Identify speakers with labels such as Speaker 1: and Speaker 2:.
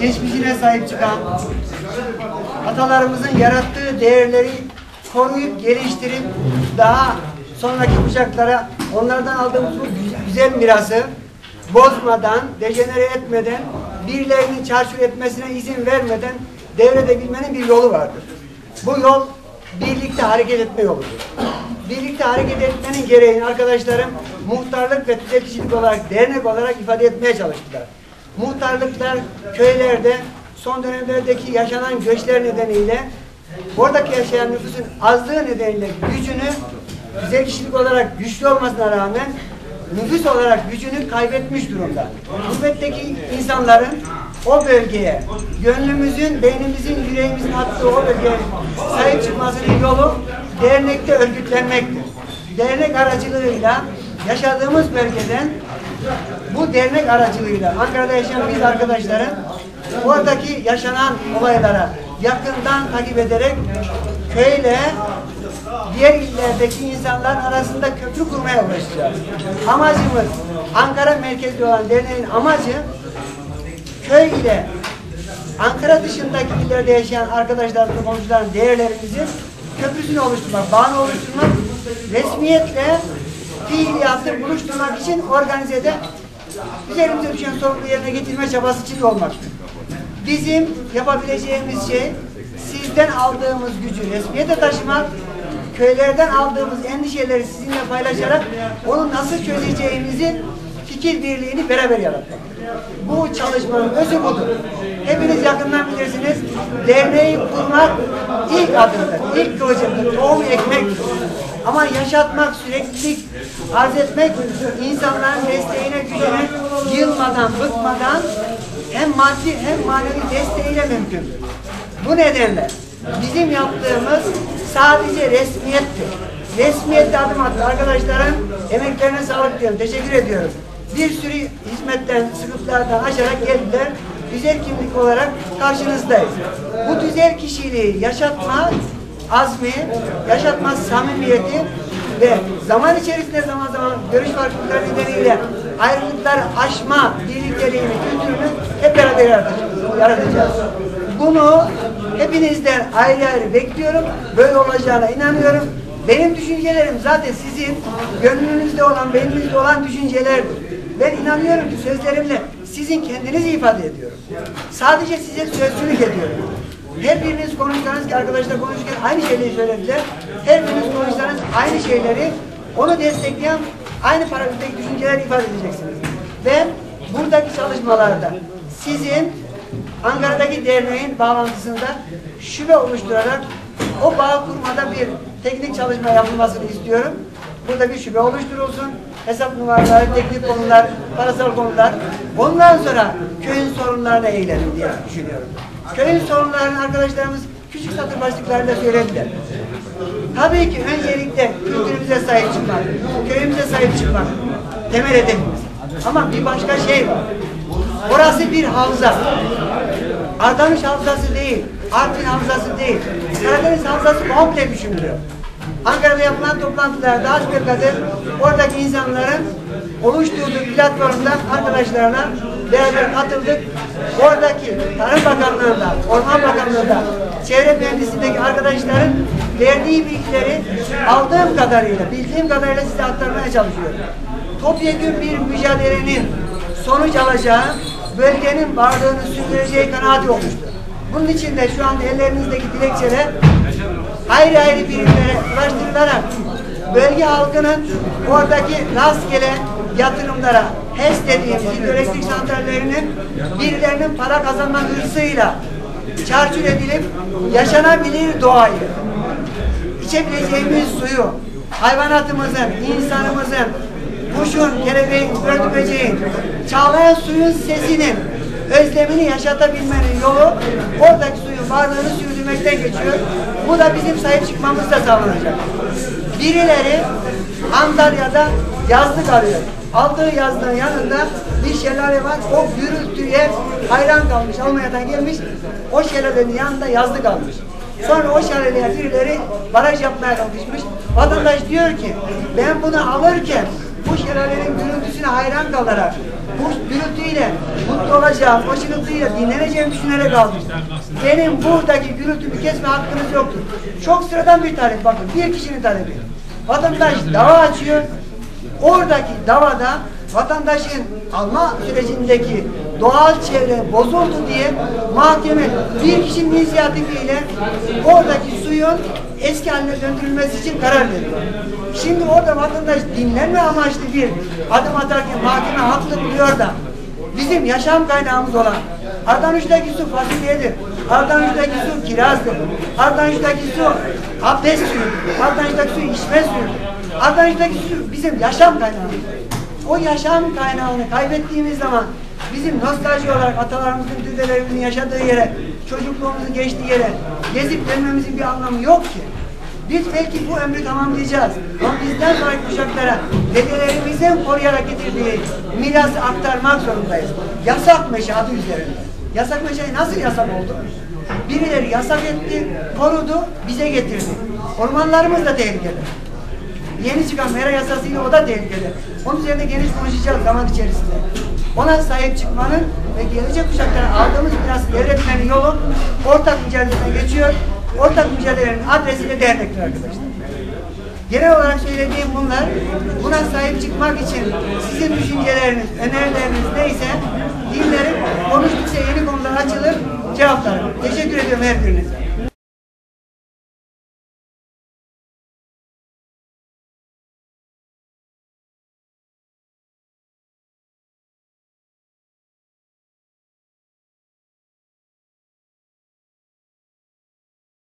Speaker 1: geçmişine sahip çıkan, atalarımızın yarattığı değerleri koruyup geliştirip daha sonraki kuşaklara onlardan aldığımız bu gü- güzel mirası bozmadan, dejenere etmeden, birilerinin çarçur etmesine izin vermeden devredebilmenin bir yolu vardır. Bu yol birlikte hareket etme yoludur. Birlikte hareket etmenin gereğini arkadaşlarım muhtarlık ve tüzel olarak, dernek olarak ifade etmeye çalıştılar. Muhtarlıklar köylerde son dönemlerdeki yaşanan göçler nedeniyle oradaki yaşayan nüfusun azlığı nedeniyle gücünü tüzel kişilik olarak güçlü olmasına rağmen nüfus olarak gücünü kaybetmiş durumda. Gurbetteki insanların o bölgeye, gönlümüzün, beynimizin, yüreğimizin attığı o bölgeye sahip çıkmasının yolu dernekte örgütlenmektir. Dernek aracılığıyla yaşadığımız bölgeden bu dernek aracılığıyla Ankara'da yaşayan biz arkadaşların oradaki yaşanan olaylara yakından takip ederek köyle diğer illerdeki insanlar arasında köprü kurmaya uğraşacağız. Amacımız Ankara merkezli olan derneğin amacı köy ile Ankara dışındaki illerde yaşayan arkadaşlarımızın, komşuların değerlerimizin köprüsünü oluşturmak, bağını oluşturmak, resmiyetle fiiliyatı buluşturmak için organizede üzerimize düşen sorumluluğu yerine getirme çabası içinde olmaktır. Bizim yapabileceğimiz şey sizden aldığımız gücü resmiyete taşımak, köylerden aldığımız endişeleri sizinle paylaşarak onu nasıl çözeceğimizi fikir birliğini beraber yaratmak. Bu çalışmanın özü budur. Hepiniz yakından bilirsiniz. Derneği kurmak ilk adımdır, ilk kılıcımdır, tohum ekmektir. Ama yaşatmak, süreklilik arz etmek, insanların desteğine, gücüne yılmadan, bıkmadan hem maddi hem manevi desteğiyle mümkündür. Bu nedenle bizim yaptığımız sadece resmiyettir. Resmiyette adım attı arkadaşlarım. Emeklerine sağlık diyorum. Teşekkür ediyorum. Bir sürü hizmetten, sıkıntılardan aşarak geldiler. Güzel kimlik olarak karşınızdayız. Bu güzel kişiliği yaşatma azmi, yaşatma samimiyeti ve zaman içerisinde zaman zaman görüş farklılıkları nedeniyle ayrılıkları aşma birlikteliğini, kültürünü hep beraber yaratacağız. yaratacağız. Bunu hepinizden ayrı ayrı bekliyorum. Böyle olacağına inanıyorum. Benim düşüncelerim zaten sizin gönlünüzde olan, beyninizde olan düşüncelerdir. Ben inanıyorum ki sözlerimle sizin kendinizi ifade ediyorum. Sadece size sözcülük ediyorum. Her biriniz konuşsanız ki arkadaşlar konuşurken aynı şeyleri söylediler. Her biriniz konuşsanız aynı şeyleri onu destekleyen aynı paragraftaki düşünceleri ifade edeceksiniz. Ben buradaki çalışmalarda sizin Ankara'daki derneğin bağlantısında şube oluşturarak o bağ kurmada bir teknik çalışma yapılmasını istiyorum. Burada bir şube oluşturulsun. Hesap numaraları, teknik konular, parasal konular. Ondan sonra köyün sorunlarına eğilelim diye düşünüyorum. Köyün sorunlarını arkadaşlarımız küçük satır başlıklarıyla söylediler. Tabii ki öncelikle kültürümüze sahip çıkmak, köyümüze sahip çıkmak temel hedefimiz. Ama bir başka şey var. Orası bir havza. Ardanuş havzası değil, Artvin havzası değil. Karadeniz havzası komple düşünülüyor. Ankara'da yapılan toplantılarda kadar oradaki insanların oluşturduğu platformda arkadaşlarla beraber katıldık. Oradaki Tarım Bakanlığı'nda, Orman Bakanlığı'nda, Çevre Mühendisliğindeki arkadaşların verdiği bilgileri aldığım kadarıyla, bildiğim kadarıyla size aktarmaya çalışıyorum. Topyekun bir mücadelenin sonuç alacağı, bölgenin varlığını sürdüreceği kanaati olmuştur. Bunun için de şu anda ellerinizdeki dilekçeler ayrı ayrı birimlere ulaştırılarak bölge halkının oradaki rastgele yatırımlara HES dediğimiz hidroelektrik santrallerinin birilerinin para kazanma hırsıyla çarçur edilip yaşanabilir doğayı, içebileceğimiz suyu, hayvanatımızın, insanımızın, kuşun, kelebeğin, börtü çağlayan suyun sesinin özlemini yaşatabilmenin yolu oradaki suyun varlığını sürdürmekten geçiyor. Bu da bizim sahip çıkmamızda sağlanacak. Birileri Antalya'da yazlık arıyor. Aldığı yazlığın yanında bir şelale var. O gürültüye hayran kalmış. Almanya'dan gelmiş. O şelalenin yanında yazlık almış. Sonra o şelaleye birileri baraj yapmaya kalkışmış. Vatandaş diyor ki ben bunu alırken bu şelale şelalenin gürültüsüne hayran kalarak bu gürültüyle mutlu olacağım, o şırıltıyla dinleneceğimi düşünerek aldım. Benim buradaki gürültümü kesme hakkınız yoktur. Çok sıradan bir talep bakın, bir kişinin talebi. Vatandaş dava açıyor, oradaki davada vatandaşın alma sürecindeki doğal çevre bozuldu diye mahkeme bir kişinin inisiyatifiyle oradaki suyun eski haline döndürülmesi için karar veriyor. Şimdi orada vatandaş dinlenme amaçlı bir adım atarken mahkeme haklı buluyor da bizim yaşam kaynağımız olan Ardanuç'taki su fasulyedir. Ardanuç'taki su kirazdır. Ardanuç'taki su abdest suyudur. Ardanuç'taki su içme suyudur. Ardanuç'taki su bizim yaşam kaynağımız. O yaşam kaynağını kaybettiğimiz zaman bizim nostalji olarak atalarımızın, dedelerimizin yaşadığı yere, çocukluğumuzun geçtiği yere gezip gelmemizin bir anlamı yok ki. Biz belki bu ömrü tamamlayacağız. Ama bizden sonraki kuşaklara dedelerimizin koruyarak getirdiği mirası aktarmak zorundayız. Yasak meşe adı üzerinde. Yasak meşe nasıl yasak oldu? Birileri yasak etti, korudu, bize getirdi. Ormanlarımız da tehlikeli. Yeni çıkan mera yasasıyla o da tehlikeli. Onun üzerinde geniş konuşacağız zaman içerisinde. Ona sahip çıkmanın ve gelecek kuşaklara aldığımız mirası devretmenin yolu ortak mücadeleden geçiyor. Ortak mücadelelerin adresi de dernektir arkadaşlar. Genel olarak söylediğim bunlar. Buna sahip çıkmak için sizin düşünceleriniz, önerileriniz neyse dinlerim. Konuştukça yeni konular açılır, cevaplarım. Teşekkür ediyorum her birinize.